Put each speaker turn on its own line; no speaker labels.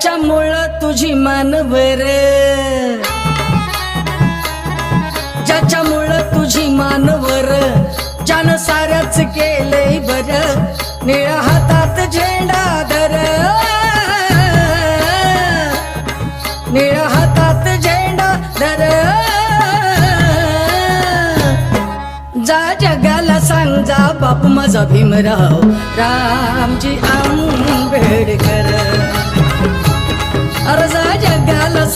ज्याच्यामुळं तुझी मानवर ज्याच्यामुळं तुझी मानवर ज्यानं साऱ्याच केलंय बर. निळ्या हातात झेंडा धर. निळ्या हातात झेंडा धर. जा जगाला सांग जा बाप माझा भीमराव. रामजी आम